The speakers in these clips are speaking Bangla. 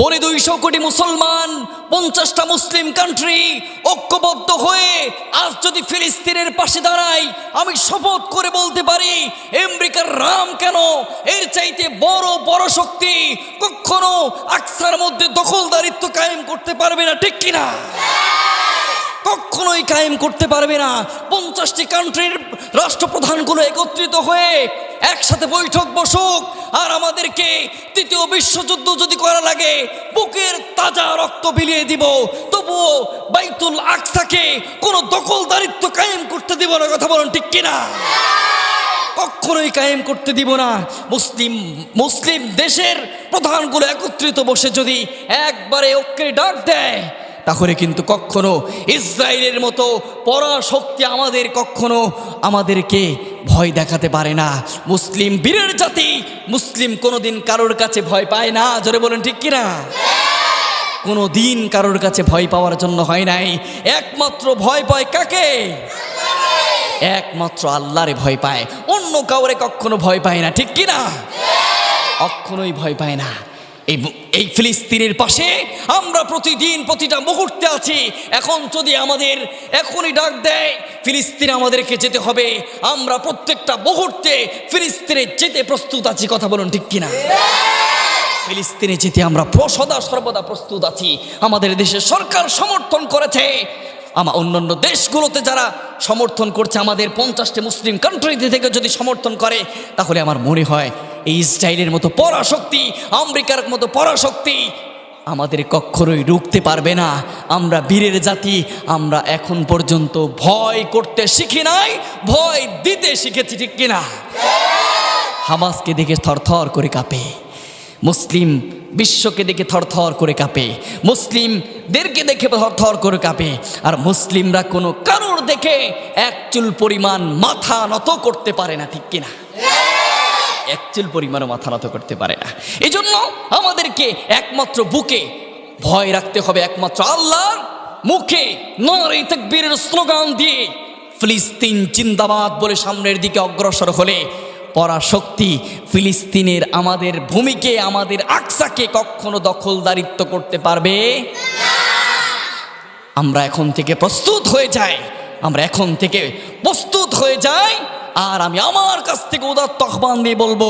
পনে দুইশো কোটি মুসলমান, পঞ্চাশটা মুসলিম কান্ট্রি ঐক্যবদ্ধ হয়ে আজ যদি ফিলিস্তিনের পাশে দাঁড়াই, আমি শপথ করে বলতে পারি, আমেরিকার রাম কেন? এর চাইতে বড় বড় শক্তি কখনো আকসার মধ্যে দখলদারিত্ব কায়েম করতে পারবে না, ঠিক কিনা? কখনোই কায়েম করতে পারবে না। পঞ্চাশটি কান্ট্রির রাষ্ট্রপ্রধানগুলো একত্রিত হয়ে একসাথে বৈঠক বসুক। আর আমাদেরকে তৃতীয় বিশ্বযুদ্ধ যদি করা লাগে, বুকের তাজা রক্ত বিলিয়ে দিব। তবুও বাইতুল আকসাকে কোনো দখলদারিত্ব কায়েম করতে দিব না, কথা বলেন ঠিক কিনা? কখনোই কায়েম করতে দিব না। মুসলিম মুসলিম দেশের প্রধানগুলো একত্রিত বসে যদি একবারে ঐক্যের ডাক দেয়, তাহলে কিন্তু কখনো ইসরায়েলের মতো পরাশক্তি আমাদের, কখনো আমাদেরকে ভয় দেখাতে পারে না। মুসলিম বীরের জাতি, মুসলিম কোনোদিন কারোর কাছে ভয় পায় না। জোরে বলেন, ঠিক কিনা? কোনো দিন কারোর কাছে ভয় পাওয়ার জন্য হয় নাই। একমাত্র ভয় পায় কাকে? একমাত্র আল্লাহরে ভয় পায়। অন্য কাউরে কখনো ভয় পায় না, ঠিক কিনা? কখনোই ভয় পায় না। এই এই ফিলিস্তিনের পাশে আমরা প্রতিদিন প্রতিটা মুহূর্তে আছি। এখন যদি আমাদের এখনই ডাক দেয়, ফিলিস্তিনে আমাদেরকে যেতে হবে। আমরা প্রত্যেকটা মুহূর্তে ফিলিস্তিনে যেতে প্রস্তুত আছি। কথা বলুন ঠিক কিনা? ফিলিস্তিনে যেতে আমরা সদা সর্বদা প্রস্তুত আছি। আমাদের দেশের সরকার সমর্থন করেছে। আমার অন্যান্য দেশগুলোতে যারা সমর্থন করছে, আমাদের পঞ্চাশটি মুসলিম কান্ট্রিতে থেকে যদি সমর্থন করে, তাহলে আমার মনে হয় এই ইসরায়েলের মতো পরাশক্তি, আমেরিকার মতো পরাশক্তি আমাদের কক্ষরই রুখতে পারবে না। আমরা বীরের জাতি, আমরা এখন পর্যন্ত ভয় করতে শিখি নাই, ভয় দিতে শিখেছি ঠিক কিনা? হামাসকে দেখে থরথর করে কাঁপে, মুসলিম বিশ্বকে দেখে থরথর করে কাঁপে, মুসলিমদেরকে দেখে থরথর করে কাঁপে, আর মুসলিমরা কোনো কারোর দেখে এক চুল পরিমাণ মাথা নত করতে পারে না ঠিক কিনা? এক চুল পরিমাণও মাথা নত করতে পারে না। এই জন্য আমাদেরকে একমাত্র বুকে ভয় রাখতে হবে, একমাত্র আল্লাহর মুখে। নরে স্লোগান দিয়ে ফিলিস্তিন জিন্দাবাদ বলে সামনের দিকে অগ্রসর হলে পরাশক্তি ফিলিস্তিনের আমাদের ভূমিকে, আমাদের আকসাকে কখনো দখলদারিত্ব করতে পারবে আমরা এখন থেকে প্রস্তুত হয়ে যাই, আমরা এখন থেকে প্রস্তুত হয়ে যাই আর আমি আমার কাছ থেকে উদাত্ত আহ্বান দিয়ে বলব,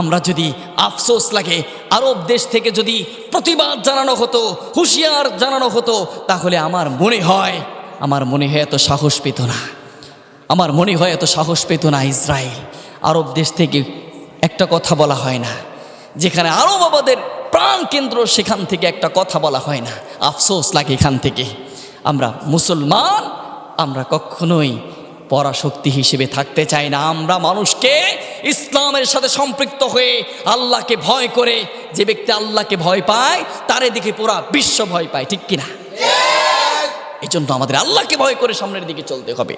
আমরা যদি আফসোস লাগে, আরব দেশ থেকে যদি প্রতিবাদ জানানো হতো, হুঁশিয়ার জানানো হতো, তাহলে আমার মনে হয়, আমার মনে হয় এত সাহস পেত না। আমার মনে হয় এত সাহস পেত না ইসরায়েল। আরব দেশ থেকে একটা কথা বলা হয় না, যেখানে আরব আমাদের প্রাণ কেন্দ্র, সেখান থেকে একটা কথা বলা হয় না। আফসোস লাগে এখান থেকে। আমরা মুসলমান, আমরা কখনোই পরাশক্তি হিসেবে থাকতে চাই না। আমরা মানুষকে ইসলামের সাথে সম্পৃক্ত হয়ে আল্লাহকে ভয় করে যে ব্যক্তি আল্লাহকে ভয় পায় তারে দেখে পুরা বিশ্ব ভয় পায় ঠিক কিনা? এই জন্য আমাদের আল্লাহকে ভয় করে সামনের দিকে চলতে হবে।